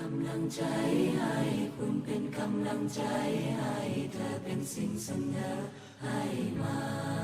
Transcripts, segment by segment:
กำลังใจให้คุณเป็นกำลังใจให้เธอเป็นสิ่งเสนอให้มา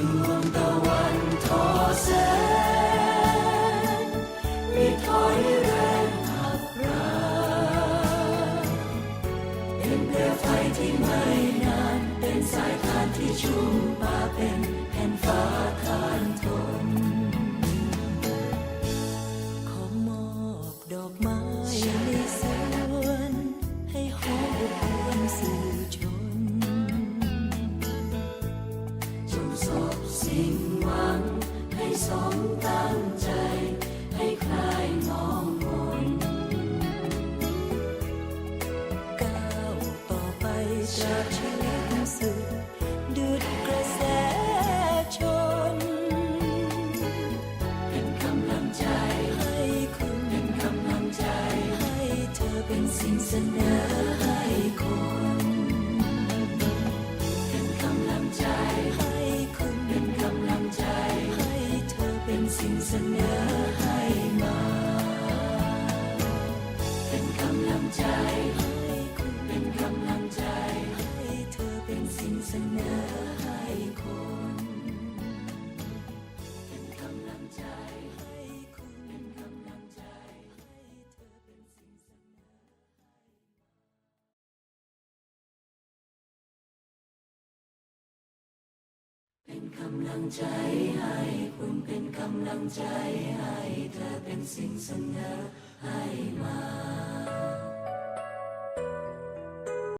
ดวงตะวันทอแสงมีถอยแรงอับราเป็นเปลวไฟที่ไม่นาน เป็นสายทานที่ชุ่มป่าเป็นแผ่นฟ้าทานทน ตั้งใจให้คลายมองมนก้าวต่อไปตราบชีวิตสุดดุดกระแสชน เป็นกำลังใจให้คุณเป็นกำลังใจ ให้เธอเป็นสิ่งเสนอให้คนเป็น เป็นกำลังใจให้คุณเป็นกำลังใจให้เธอเป็นสิ่งเสนอให้มา